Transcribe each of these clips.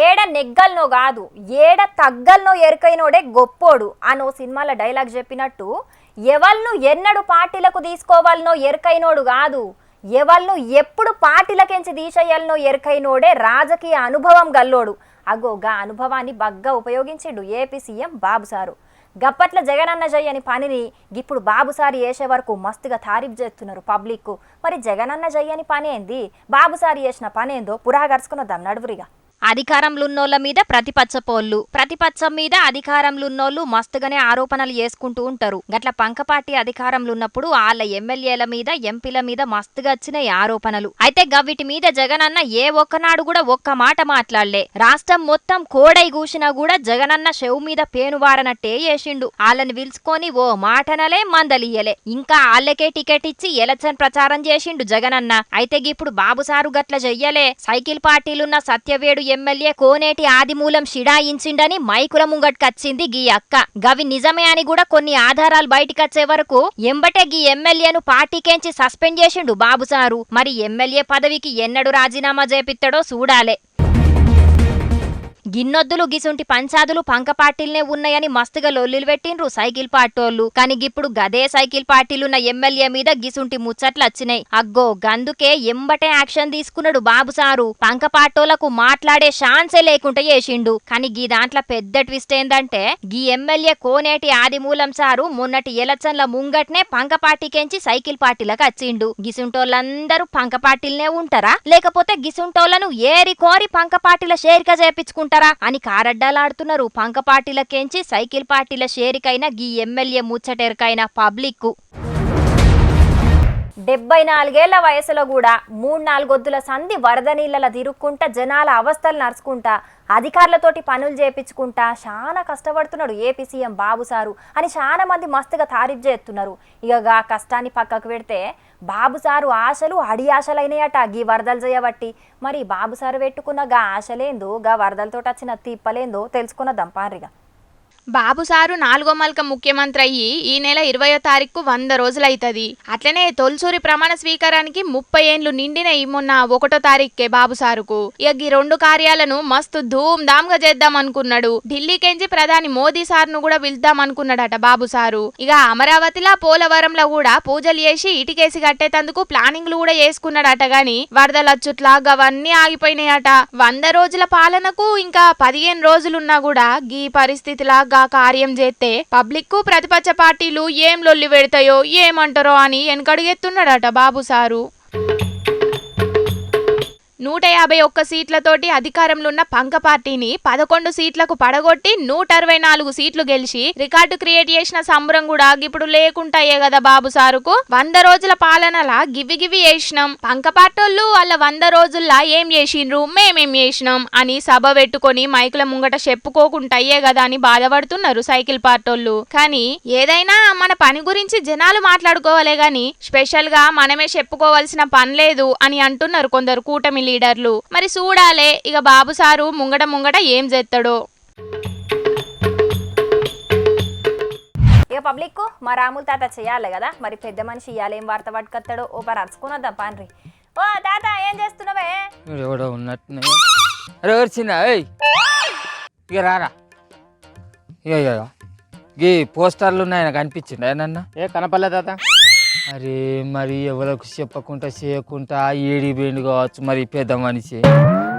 ఏడ నెగ్గల్నో కాదు ఏడ తగ్గల్నో ఎరుకైనోడే గొప్పోడు అని ఓ సినిమాలో డైలాగ్ చెప్పినట్టు ఎవల్ను ఎన్నడు పార్టీలకు తీసుకోవాలనో ఎరుకైనోడు కాదు ఎవల్ను ఎప్పుడు పార్టీలకెంచి తీసేయాలనో ఎరుకైనోడే రాజకీయ అనుభవం గల్లోడు. అగో గా అనుభవాన్ని బగ్గా ఉపయోగించిండు ఏపీ సీఎం బాబు సారు. గప్పట్ల జగనన్న జయ్యని పనిని ఇప్పుడు బాబుసారి చేసే వరకు మస్తుగా తారీఫ్ చేస్తున్నారు పబ్లిక్ మరి జగనన్న జయ్యని పని ఏంది బాబుసారి చేసిన పని ఏందో పురాగరుచుకున్నదాం నడువురిగా. అధికారంలున్నోళ్ళ మీద ప్రతిపచ్చపోళ్ళు ప్రతిపక్షం మీద అధికారంలున్నోళ్ళు మస్తుగానే ఆరోపణలు చేసుకుంటూ ఉంటారు. గట్ల పంకపాటి అధికారంలున్నప్పుడు వాళ్ళ ఎమ్మెల్యేల మీద ఎంపీల మీద మస్తుగా వచ్చినాయి ఆరోపణలు. అయితే గవ్విటి మీద జగనన్న ఏ ఒక్కనాడు కూడా ఒక్క మాట మాట్లాడలే. రాష్ట్రం మొత్తం కోడై కూసినా కూడా జగనన్న చెవు మీద పేనువారనట్టే చేసిండు. వాళ్ళని పిలుచుకొని ఓ మాటనలే మందలియ్యలే. ఇంకా వాళ్ళకే టికెట్ ఇచ్చి ఎలక్షన్ ప్రచారం చేసిండు జగనన్న. అయితే ఇప్పుడు బాబు సారు గట్ల చెయ్యలే. సైకిల్ పార్టీలున్న సత్యవేడు ఎమ్మెల్యే కోనేటి ఆదిమూలం షిడాయించిండని మైకుల ముంగట్కచ్చింది గీ అక్క. గవి నిజమే అని కూడా కొన్ని ఆధారాలు బయటికొచ్చే వరకు ఎంబటే గీ ఎమ్మెల్యేను పార్టీకేంచి సస్పెండ్ చేసిండు బాబు సారు మరి ఎమ్మెల్యే పదవికి ఎన్నడు రాజీనామా చేపిత్తడో చూడాలే. గిన్నొద్దులు గిసుంటి పంచాదులు పంక పార్టీలనే ఉన్నాయని మస్తుగా లొల్లిలు పెట్టిండ్రు సైకిల్ పార్టోళ్ళు కానీ ఇప్పుడు గదే సైకిల్ పార్టీలున్న ఎమ్మెల్యే మీద గిసుంటి ముచ్చట్లు వచ్చినాయి అగ్గో గందుకే ఎంబటే యాక్షన్ తీసుకున్నాడు బాబు సారు. పంక పార్టోలకు మాట్లాడే ఛాన్సే లేకుండా చేసిండు. కానీ గీ దాంట్లో పెద్ద ట్విస్ట్ ఏందంటే గీ ఎమ్మెల్యే కోనేటి ఆదిమూలం సారు మొన్నటి ఎలక్షన్ల ముంగట్నే పంక పార్టీకెంచి సైకిల్ పార్టీలకు వచ్చిండు గిసుంటోళ్ళందరూ పంక పార్టీలనే ఉంటారా? లేకపోతే గిసుంటోళ్ళను ఏరి కోరి పంక పార్టీల షేర్గా చేపించుకుంటారు? అని కారడ్డాలాడుతున్నారు పంక పార్టీలకేంచి సైకిల్ పార్టీల షేరికైన గీ ఎమ్మెల్యే ముచ్చటెరకైన పబ్లిక్ డెబ్బై నాలుగేళ్ళ వయసులో కూడా మూడు నాలుగొద్దుల సంధి వరద నీళ్ళల తిరుక్కుంటా జనాల అవస్థలు నడుచుకుంటా అధికారులతోటి పనులు చేపించుకుంటా చాలా కష్టపడుతున్నాడు ఏపీ సీఎం బాబు సారు అని చాలా మంది మస్తుగా తారీఫ్ చేస్తున్నారు. ఇక గా కష్టాన్ని పక్కకు పెడితే బాబు సారు ఆశలు అడి ఆశలైనాయట గీ వరదలు చేయబట్టి మరి బాబు సారు పెట్టుకున్న గా ఆశలేందో గా వరదలతో వచ్చిన తిప్పలేందో తెలుసుకున్న దంపారిగా బాబు సారు నాలుగో మల్క ముఖ్యమంత్రి అయ్యి ఈ నెల ఇరవయో తారీఖు వంద రోజులైతది. అట్లనే తొలిసూరి ప్రమాణ స్వీకారానికి ముప్పై ఏండ్లు నిండిన మొన్న ఒకటో తారీఖుకే బాబు సారుకు. ఇక ఈ రెండు కార్యాలను మస్తు ధూమ్ ధామ్గా చేద్దాం అనుకున్నాడు ఢిల్లీకెంచి ప్రధాని మోదీ సార్ను కూడా పిలుద్దాం అనుకున్నాడట బాబు సారు. ఇక అమరావతిలో పోలవరంలో కూడా పూజలు చేసి ఇటుకేసి కట్టేటందుకు ప్లానింగ్లు కూడా చేసుకున్నాడట గాని వరదలచ్చుట్లా అవన్నీ ఆగిపోయినాయట. వంద రోజుల పాలనకు ఇంకా పదిహేను రోజులున్నా కూడా గీ పరిస్థితిలాగా గా కార్యం చేస్తే పబ్లిక్ ప్రతిపక్ష పార్టీలు ఏం లొల్లి పెడతాయో ఏమంటారో అని వెనకడుగెత్తున్నాడట బాబు సారు. నూట యాభై ఒక్క సీట్లతోటి అధికారంలో ఉన్న పంక పార్టీని పదకొండు సీట్లకు పడగొట్టి నూట అరవై నాలుగు సీట్లు గెలిచి రికార్డు క్రియేట్ చేసిన సంబరం కూడా ఇప్పుడు లేకుంటాయే కదా బాబు సారుకు. వంద రోజుల పాలనలా గివి గివి చేసినాం. పంక పార్టోళ్ళు వాళ్ళ వంద రోజుల్లా ఏం చేసిండ్రు? మేమేం చేసినాం? అని సభ పెట్టుకొని మైకుల ముంగట చెప్పుకోకుంటాయే కదా అని బాధపడుతున్నారు సైకిల్ పార్టోళ్ళు కానీ ఏదైనా మన పని గురించి జనాలు మాట్లాడుకోవాలే గాని స్పెషల్గా మనమే చెప్పుకోవాల్సిన పని లేదు అని అంటున్నారు కొందరు కూటమి లీడర్లు. మరి చూడాలే ఇక బాబు సారు ముంగట ముంగట ఏం చేస్తాడో ఇక పబ్లిక్ మా రాముల తాత చేయాలి కదా మరి పెద్ద మనిషి ఇవ్వాలి ఏం వార్త పట్టుకొస్తాడో ఓ పని అరుచుకున్నద్దాం పాన్రి. ఓ తాత ఏం చేస్తున్నావే? ఎవడో అరే చిన్న ఏయ్! ఇక రారా. ఇక. ఈ పోస్టర్లు ఉన్నాయి నాకు అనిపించింది ఏ కనపల్లే తాత. అరే మరి ఎవరికి చెప్పకుండా చేయకుండా ఏడి బేండు కావచ్చు మరి పెద్ద మనిషి.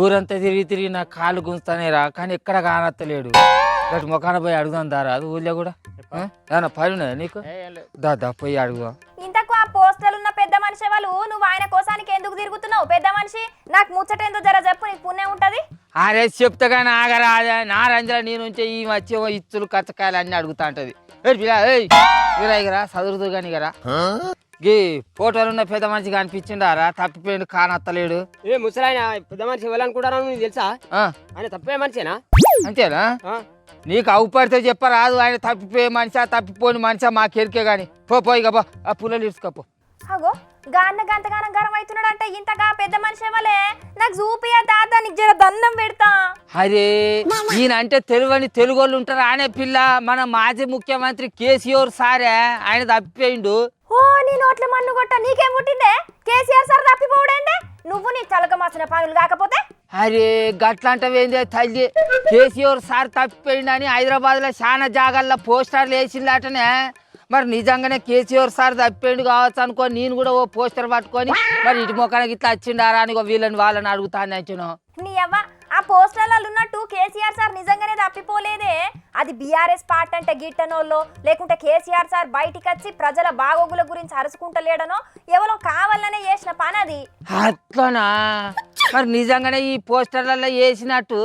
ఊరంతా తిరిగి తిరిగి నా కాళ్ళు గుంజుతానే రా కానీ ఎక్కడ కానత్తలేడు. గట్టి మొఖాన పోయి అడుగుదాం దారా అది ఊళ్ళో కూడా? ఏమన్నా పని ఉన్నదా నీకు? ఏ, ఏం లేదు. దా దా పోయి అడుగుదాం ఇంతకు ఆ పోస్టర్లు ఉన్న పెద్ద మనిషి వాళ్ళు నువ్వు ఆయన కోసానికి ఎందుకు తిరుగుతున్నావు? పెద్ద మనిషి నాకు ముచ్చట ఎందుకు జర చెప్పు నీకు పుణ్యం ఉంటది? అరే చెప్తా కానీ ఆగరా అదే నా రంజల నీ నుంచే ఈ మధ్య ఇత్తులు కచ్చకాయలు అన్ని అడుగుతా ఉంటది. ఏయ్ పిల్ల, ఏయ్. ఇగరా చదువుతూ కానీ ఇగరా గీ ఫోటోలు ఉన్న పెద్ద మనిషి కనిపించిండారా తప్పిపోయిండు కానత్తలేడు. ఏ ముసలాయన పెద్ద మనిషి ఎవరనుకుంటారా నీకు తెలుసా? ఆ, ఆయన తప్పే మనిషేనా? అంతేనా? ఆ? నీకు అవుపడితే చెప్పరాదు ఆయన తప్పిపోయే మనిషా తప్పిపోని మనిషా మాకెరికే గాని. పో పో ఇక పో ఆ పుల్లలు ఇడుచుకోపో అగో గాన్న గంతగానం గరం ఇంతగా పెద్ద మనిషి నాకు చూపియా తాత నీకు జర దండం పెడతా. అరే ఈయన అంటే తెలుగని తెలుగు వాళ్ళు ఉంటారా? అనే పిల్ల మన మాజీ ముఖ్యమంత్రి కేసీఆర్ సారే ఆయన తప్పిపోయిండు. ఓ నీ నోట్ల మన్ను కొట్ట నీకేం పుట్టిందే? కేసీఆర్ సార్ తప్పిపోవడేందే? నువ్వు నీ చలక మాసిన పనులు కాకపోతే? అరే గట్లాంటివేందే తల్లి? కేసీఆర్ సార్ తప్పిపోయిండని హైదరాబాద్లో చాలా జాగాల్లో పోస్టర్లు వేసిందటనే మరి నిజంగానే కేసీఆర్ సార్ తప్పిపోయిండు కావచ్చు అనుకో నేను కూడా ఓ పోస్టర్ పట్టుకొని మరి ఇటు మొక్కనికి ఇట్లా వచ్చిండారా అని వీళ్ళని వాళ్ళని అడుగుతాను అంచను. నీ అవ్వ ఆ పోస్టర్లలో ఉన్నట్టు కేసీఆర్ సార్ నిజంగానే తప్పిపోలేదే. అది బీఆర్ఎస్ పార్ట్ అంటే గిట్టనోళ్ళో లేకుంటే కేసీఆర్ సార్ బయటికి వచ్చి ప్రజల బాగోగుల గురించి అరుచుకుంటలేడనో ఎవరో కావాలనే చేసిన పని అది అట్లనా? మరి నిజంగానే ఈ పోస్టర్లలో వేసినట్టు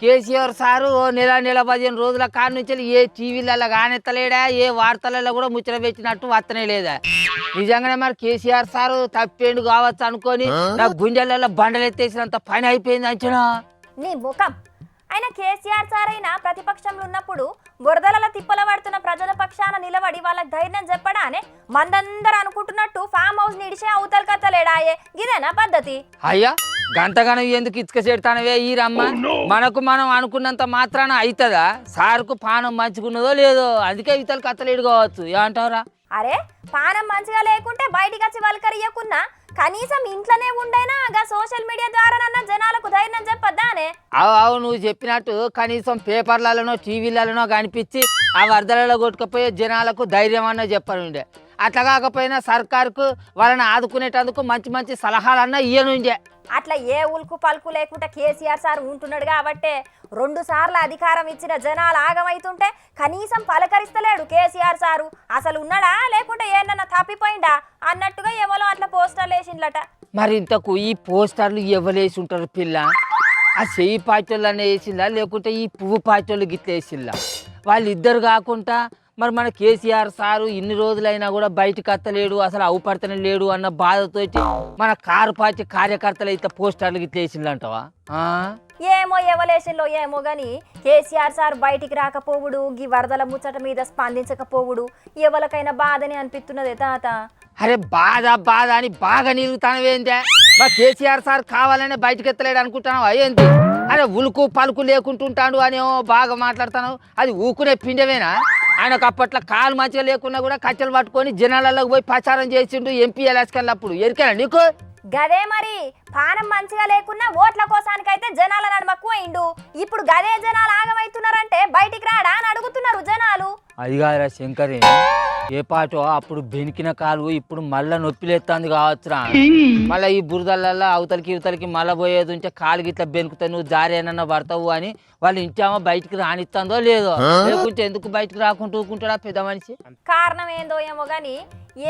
కేసీఆర్ సారు ఓ నెల నెల పదిహేను రోజుల కాడ నుంచి ఏ టీవీలలో కానెత్తలేడా ఏ వార్తలలో కూడా ముచ్చట పెట్టినట్టు వస్తనే లేదా? నిజంగానే మరి కేసీఆర్ సారు తప్పేండు కావచ్చు అనుకొని నా గుండెలలో బండలు ఎత్తేసినంత పని అయిపోయింది అంచనా? నీ ముఖం. ఆయన కేసీఆర్ సార్ అయినా ప్రతిపక్షంలో ఉన్నప్పుడు బురదలలో తిప్పల పడుతున్న ప్రజల పక్షాన నిలబడి వాళ్ళకి ధైర్యం చెప్పడానే మందందరూ అనుకుంటున్నట్టు ఫామ్ హౌస్ నిడిచే అవతల కత్తలేడాయే. ఇదేనా పద్ధతి? అయ్యా గంతగానం ఎందుకు ఇసుక చెడతానవే ఈ రమ్మ? మనకు మనం అనుకున్నంత మాత్రాన అవుతుందా సార్కు పానం మంచుకున్నదో లేదో? అందుకే ఇతలు కత్తలేడు కావచ్చు. ఏమంటావురా? అరే పానం మంచిగా లేకుంటే బయటికి వచ్చి వల్కరియకున్నా కనీసం ఇంట్లోనే ఉండైనా గా సోషల్ మీడియా ద్వారా జనాలకు ధైర్యం చెప్పొద్దానే. అవు అవు నువ్వు చెప్పినట్టు కనీసం పేపర్లలోనో టీవీలలోనో కనిపించి ఆ వరదలలో కొట్టుకుపోయే జనాలకు ధైర్యం అన్న చెప్పనుండే. అట్లా కాకపోయినా సర్కారుకు వాళ్ళని ఆదుకునేటందుకు మంచి మంచి సలహాలన్నా ఇయ్యనుండే అట్లా ఏ ఉల్కు పలుకు లేకుండా కేసీఆర్ సార్ ఉంటున్నాడు కాబట్టే రెండు సార్లు అధికారం ఇచ్చిన జనాలు ఆగమైతుంటే కనీసం పలకరిస్తలేడు కేసీఆర్ సారు. అసలు ఉన్నాడా? లేకుంటే ఏమన్నా తప్పిపోయిందా? అన్నట్టుగా ఎవరో అట్లా పోస్టర్లు వేసిండ్లట మరి ఇంతకు ఈ పోస్టర్లు ఇవ్వలేసి ఉంటారు పిల్ల? ఆ చెయ్యి పాచోళ్ళనే వేసిందా? లేకుంటే ఈ పువ్వు పాచోళ్ళు గిట్ల వేసిందా? వాళ్ళిద్దరు కాకుండా మరి మన కేసీఆర్ సారు ఇన్ని రోజులైనా కూడా బయటకు అత్తలేడు అసలు అవుపడతనే లేడు అన్న బాధతోటి మన కారు పార్టీ కార్యకర్తలు అయితే పోస్టర్లు వేసిందంటావా ఆ? ఏమో ఎవలేషన్లో ఏమో గాని కేసీఆర్ సార్ బయటికి రాకపోవుడు గీ వరదల ముచ్చట మీద స్పందించకపోవుడు ఎవరికైనా బాధని అనిపిస్తున్నదే తాత. అరే బాధ బాధ అని బాగా నిలుగుతానవేందే మా కేసీఆర్ సార్ కావాలనే బయటకు ఎత్తలేడు అనుకుంటాను అయ్యేంది అరే ఉలుకు పలుకు లేకుంటుంటాడు అని బాగా మాట్లాడుతాను. అది ఊకునే పిండమేనా ఆయనకు అప్పట్లో కాలు మంచిగా లేకున్నా కూడా కట్టెలు పట్టుకొని జనాలలోకి పోయి ప్రచారం చేసిండు ఎంపీ ఎలక్షన్ ఎరికేనా నీకు? గదే మరి. పానం మంచిగా లేకున్నా ఓట్ల కోసానికైతే జనాల నడమక్కువైండు ఇప్పుడు గదే జనాలు ఆగమైతున్నారంటే బయటికి రాడా అని అడుగుతున్నారు జనాలు. అది కాదురా శంకరి. ఏ పాటో అప్పుడు బెనికిన కాలు ఇప్పుడు మళ్ళా నొప్పి లేస్తుంది కావచ్చురా. మళ్ళీ ఈ బురదలల్లో అవతలికి ఇవతలికి మళ్ళా పోయేది ఉంటే కాలు గిట్ల బెనుకుతాయి నువ్వు జారేనన్నా పడతావు అని వాళ్ళు ఇంటామో బయటికి రానిస్తుందో లేదో? లేకుంటే ఎందుకు బయటికి రాకుండా ఊరుకుంటాడా పెద్ద మనిషి? కారణం ఏందో ఏమో గాని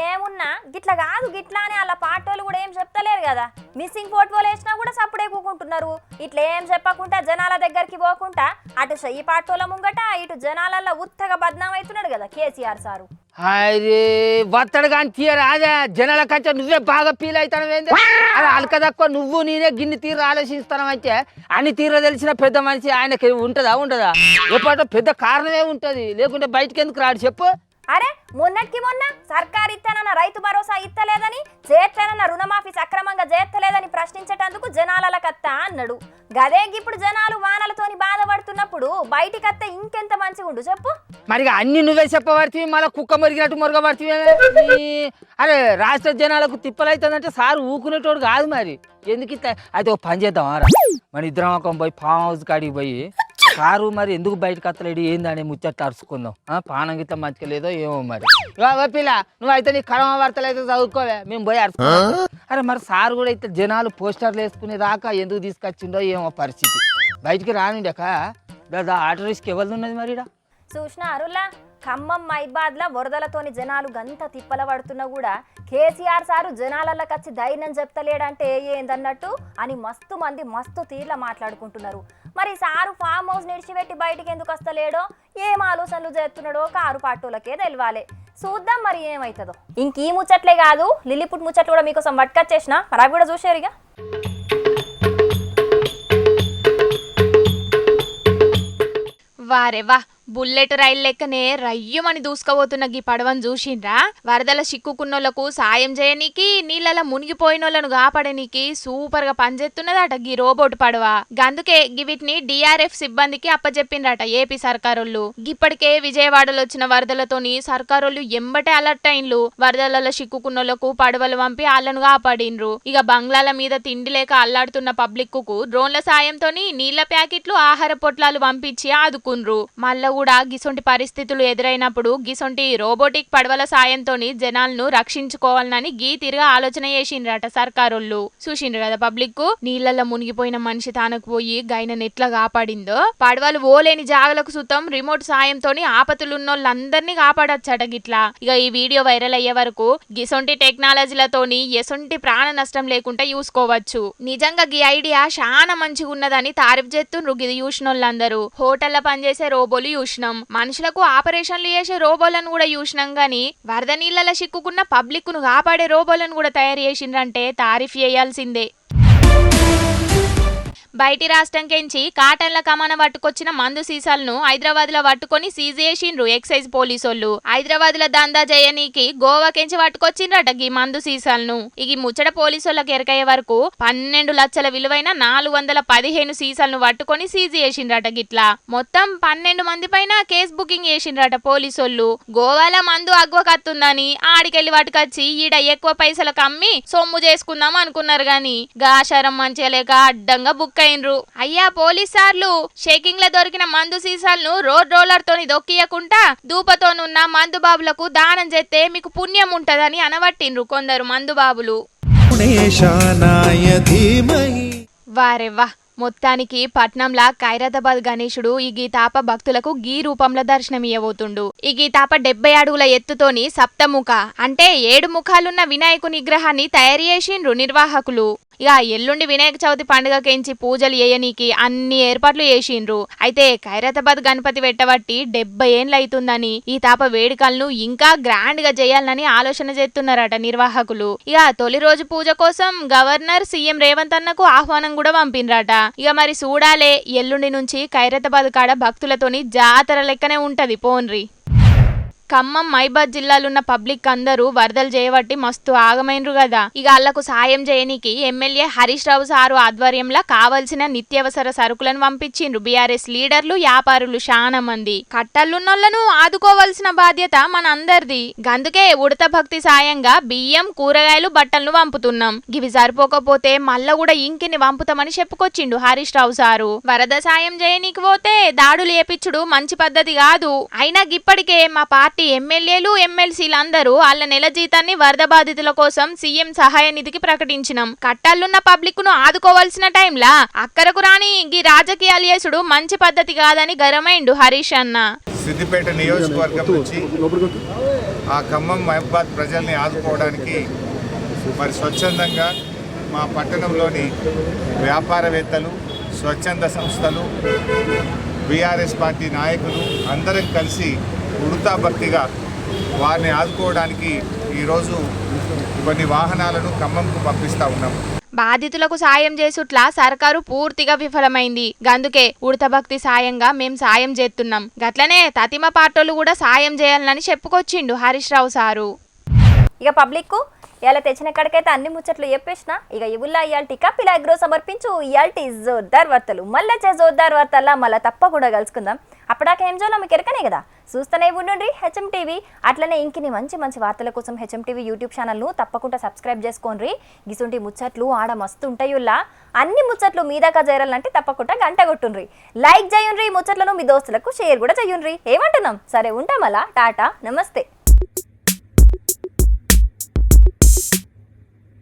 ఏమున్నా గిట్ల కాదు గిట్లా అని అలా పాటోళ్ళు కూడా ఏం చెప్తలేరు కదా. మిస్సింగ్ ఫోటోలు వేసినా కూడా సప్పుడే కూకుంటున్నారు. ఇట్లా ఏం చెప్పకుండా జనాల దగ్గరికి పోకుండా అటు ఈ పాటోల ముంగట ఇటు జనాలల్లో ఉత్తగా బద్నాం అవుతున్నాడు కదా కేసీఆర్ సారు. అరే వత్తడు కానీ తీయరా? అదే జనాల కంటే నువ్వే బాగా ఫీల్ అవుతాను ఏంది? అరే అలక తక్కువ నువ్వు నేనే గిన్ని తీరు ఆలోచిస్తాను అంటే అన్ని తీర తెలిసిన పెద్ద మనిషి ఆయనకి ఉంటుందా ఉండదా? ఎప్పటో పెద్ద కారణమే ఉంటుంది. లేకుంటే బయటకెందుకు రాడు చెప్పు. అరే మొన్నటికి మొన్న సర్కార్ ఇత్తనన్న రైతు భరోసా ఇత్తలేదని చేత్తనన్న రుణమాఫీ సక్రమంగా చేత్తలేదని ప్రశ్నించేటందుకు జనాల కత్త అన్నాడు. గదే ఇప్పుడు జనాలు వానలతోని బాధపడుతున్నప్పుడు బయటికి అత్తే ఇంకెంత మంచిగా ఉండు చెప్పు? మరి అన్ని నువ్వే చెప్పబడితే మళ్ళీ కుక్క మురిగినట్టు మురగబడుతుంది అరే రాష్ట్ర జనాలకు తిప్పలైతుందంటే సార్ ఊకునేటోడు కాదు మరి. ఎందుకు అయితే ఒక పని చేద్దాం రా మన ఇద్దరం ఒక పోయి ఫామ్ హౌస్ కాడికి పోయి కారు మరి ఎందుకు బయటకు అత్తలేడు ఏందని ముచ్చట్లు అరుచుకుందాం. ఆ, పానం గిట్ల మంచిగా లేదో ఏమో మరి. పిల్ల నువ్వు అయితే నీ కడమ వార్తలు అయితే చదువుకోవే మేము పోయి అరుచుకుందాం. అరే మరి సార్ కూడా అయితే జనాలు పోస్టర్లు వేసుకునే దాకా ఎందుకు తీసుకొచ్చిండో ఏమో పరిస్థితి. బయటికి రానుండక దాదా ఆటో రిస్క్ ఎవరిది ఉన్నది మరి చూసిన అరులా ఖమ్మం మైబాద్ల వరదలతోని జనాలు గంత తిప్పల పడుతున్నా కూడా కేసీఆర్ సారు జనాలకి వచ్చి ధైర్యం చెప్తలేడంటే ఏందన్నట్టు అని మస్తు మంది మస్తు తీర్ల మాట్లాడుకుంటున్నారు. మరి సారు ఫామ్ హౌస్ నిడిచిపెట్టి బయటికి ఎందుకు వస్తలేడో ఏం ఆలోచనలు చేస్తున్నాడో కారు పాటోలకే తెలియాలి చూద్దాం మరి ఏమవుతుందో ఇంక ఈ ముచ్చట్లే కాదు లిల్లీపుట్ ముచ్చట్లు కూడా మీకోసం పట్టుకొచ్చేసిన మరి అవి కూడా చూశారు ఇక. వారే వా. బుల్లెట్ రైలు లెక్కనే రయ్యమని దూసుకుపోతున్న గీ పడవను చూసిండ్రా? వరదల చిక్కుకున్నోళ్ళకు సాయం చేయనీకి నీళ్ళలో మునిగిపోయినోళ్ళను కాపాడనీకి సూపర్గా పనిచేస్తున్నదట గీ రోబోట్ పడవ. గందుకే గివిటిని డిఆర్ఎఫ్ సిబ్బందికి అప్పజెప్పిండ్రట ఏపీ సర్కారోళ్ళు. గిప్పటికే విజయవాడలో వచ్చిన వరదలతోని సర్కారోళ్ళు ఎంబటే అలర్ట్ అయిన్లు. వరదలలో చిక్కుకున్నోళ్ళకు పడవలు పంపి ఆళ్ళను కాపాడిండ్రు. ఇక బంగ్లాల మీద తిండి లేక అల్లాడుతున్న పబ్లిక్కు డ్రోన్ల సాయంతోని నీళ్ళ ప్యాకెట్లు ఆహార పొట్లాలు పంపించి ఆదుకుండ్రు. మళ్ళా కూడా గిసొంటి పరిస్థితులు ఎదురైనప్పుడు గిసొంటి రోబోటిక్ పడవల సాయంతో జనాలను రక్షించుకోవాలని గీ తిరిగా ఆలోచన చేసిండ్రట సర్కారోళ్ళు. చూసిండ్రు కదా పబ్లిక్కు నీళ్ళలో మునిగిపోయిన మనిషి తానకు పోయి గైనను ఎట్లా కాపాడిందో? పడవలు ఓలేని జాగలకు సుతం రిమోట్ సాయంతో ఆపతులున్నోళ్ళందరినీ కాపాడచ్చట గిట్లా. ఇక ఈ వీడియో వైరల్ అయ్యే వరకు గిసొంటి టెక్నాలజీలతోని ఎసొంటి ప్రాణ నష్టం లేకుండా చూసుకోవచ్చు. నిజంగా గీ ఐడియా చాలా మంచిగా ఉన్నదని తారీఫ్ చేస్తుండ్రు గిది చూసినోళ్ళందరూ. హోటల్లో పనిచేసే రోబోలు చూసినాం. మనుషులకు ఆపరేషన్లు చేసే రోబోలను కూడా చూసినాం గాని వరద నీళ్ళలో చిక్కుకున్న పబ్లిక్ను కాపాడే రోబోలను కూడా తయారు చేసిండ్రంటే తారీఫ్ చేయాల్సిందే. బయటి రాష్ట్రం కెంచి కాటన్ల కమాన పట్టుకొచ్చిన మందు సీసాలను హైదరాబాద్లో పట్టుకొని సీజ్ చేసిండ్రు ఎక్సైజ్ పోలీసోళ్ళు. హైదరాబాద్లో దందా జయనీకి గోవా కెంచి పట్టుకొచ్చిండ్రట గీ మందు సీసాలను. ఇగి ముచ్చట పోలీసులకు ఎరకయ్యే వరకు పన్నెండు లక్షల విలువైన నాలుగు వందల పదిహేను సీసాలను పట్టుకొని సీజ్ చేసిండ్రట గిట్లా. మొత్తం పన్నెండు మంది పైన కేసు బుకింగ్ చేసిండ్రట పోలీసోళ్ళు. గోవాలో మందు అగ్వ కత్తుందని ఆడికెళ్ళి పట్టుకొచ్చి ఈడ ఎక్కువ పైసలకు అమ్మి సొమ్ము చేసుకుందాం అనుకున్నారు గాని గాషారం మంచిగా లేక అడ్డంగా బుక్ ఇరుక్కైనరు అయ్యా పోలీసార్లు షేకింగ్లో దొరికిన మందు సీసాలను రోడ్ రోలర్ తోని దొక్కియకుండా దూపతోనున్న మందు బాబులకు దానం చేస్తే మీకు పుణ్యం ఉంటదని అనవట్టిండ్రు కొందరు మందు బాబులు. వారెవ్వా మొత్తానికి పట్నంలా ఖైరతాబాద్ గణేశుడు ఈ గీతాప భక్తులకు గీ రూపంలో దర్శనమియ్యబోతుండు. ఈ గీతాప డెబ్బై అడుగుల ఎత్తుతోని సప్తముఖ అంటే ఏడు ముఖాలున్న వినాయకుని విగ్రహాన్ని తయారు చేసిండ్రు నిర్వాహకులు. ఇక ఎల్లుండి వినాయక చవితి పండుగకెంచి పూజలు చేయనీకి అన్ని ఏర్పాట్లు చేసిండ్రు. అయితే ఖైరతాబాద్ గణపతి పెట్టబట్టి డెబ్బై ఏండ్లయితుందని ఈ తాప వేడుకలను ఇంకా గ్రాండ్గా చేయాలని ఆలోచన చేస్తున్నారట నిర్వాహకులు. ఇక తొలి రోజు పూజ కోసం గవర్నర్ సీఎం రేవంత్ అన్నకు ఆహ్వానం కూడా పంపిండ్రట ఇక మరి చూడాలే ఎల్లుండి నుంచి ఖైరతాబాద్ కాడ భక్తులతోని జాతర లెక్కనే ఉంటది పోన్రి. ఖమ్మం మైబాద్ జిల్లాలున్న పబ్లిక్ అందరూ వరదలు చేయబట్టి మస్తు ఆగమైనరు కదా ఇక వాళ్ళకు సాయం చేయనీకి ఎమ్మెల్యే హరీష్ రావు సారు ఆధ్వర్యంలో కావలసిన నిత్యావసర సరుకులను పంపించిండ్రు. బీఆర్ఎస్ లీడర్లు వ్యాపారులు చాలా మంది. కట్టలున్నోళ్ళను ఆదుకోవాల్సిన బాధ్యత మన అందరిది గందుకే ఉడత భక్తి సాయంగా బియ్యం కూరగాయలు బట్టలను పంపుతున్నాం ఇవి సరిపోకపోతే మళ్ళా కూడా ఇంకిని పంపుతామని చెప్పుకొచ్చిండు హరీష్ రావు సారు. వరద సాయం చేయనీకి పోతే దాడులు ఏపించుడు మంచి పద్ధతి కాదు. అయినా గిప్పటికే మా పార్టీ ఎమ్మెల్యేలు ఎమ్మెల్సీలు అందరూ వాళ్ళ నెల జీతాన్ని వరద బాధితుల కోసం సీఎం సహాయ నిధికి ప్రకటించినాం. కట్టాలున్న పబ్లిక్ను ఆదుకోవాల్సిన టైంలా అక్కరకు రాని గీ రాజకీయాలు చేసుడు మంచి పద్ధతి కాదని గరమైండు హరీష్ అన్న. సిద్దిపేట నియోజకవర్గం నుంచి ఆ ఖమ్మం మహబాద్ ప్రజల్ని ఆదుకోవడానికి మరి స్వచ్ఛందంగా మా పట్టణంలోని వ్యాపారవేత్తలు స్వచ్ఛంద సంస్థలు బీఆర్ఎస్ పార్టీ నాయకులు అందరం కలిసి ఉడతా భక్తిగా వారిని ఆదుకోవడానికి ఈరోజు కొన్ని వాహనాలను ఖమ్మంకు పంపిస్తూ ఉన్నాం. బాధితులకు సాయం చేసుట్లా సర్కారు పూర్తిగా విఫలమైంది. గందుకే ఉడతభక్తి సాయంగా మేం సాయం చేస్తున్నాం గట్లనే తతిమ పాటోలు కూడా సాయం చేయాలని చెప్పుకొచ్చిండు హరీష్ రావు సారు. ఇక పబ్లిక్ ఇలా తెచ్చిన కాడికైతే అన్ని ముచ్చట్లు చెప్పేసిన ఇక ఇవుల్లా ఇయాల్టి కపిల అగ్రో సమర్పించు ఇయాల్టి జోర్దార్ వార్తలు. మళ్ళీ వచ్చే జోర్దార్ వార్తల్లా మళ్ళీ తప్పకుండా కలుసుకుందాం. అప్పటిదాకా ఏం చేయాలో మీకు ఎరకనే కదా? చూస్తూనే ఉండండి హెచ్ఎం టీవీ. అట్లనే ఇంకిని మంచి మంచి వార్తల కోసం హెచ్ఎం టీవీ యూట్యూబ్ ఛానల్ను తప్పకుండా సబ్స్క్రైబ్ చేసుకోండి. గిసుంటి ముచ్చట్లు ఆడ మస్తు ఉంటాయుల్లా అన్ని ముచ్చట్లు మీ దాకా చేరాలంటే తప్పకుండా గంట కొట్టుండ్రి. లైక్ చేయండి ముచ్చట్లను మీ దోస్తులకు షేర్ కూడా చేయండి ఏమంటున్నాం? సరే ఉంటాం అలా టాటా. నమస్తే.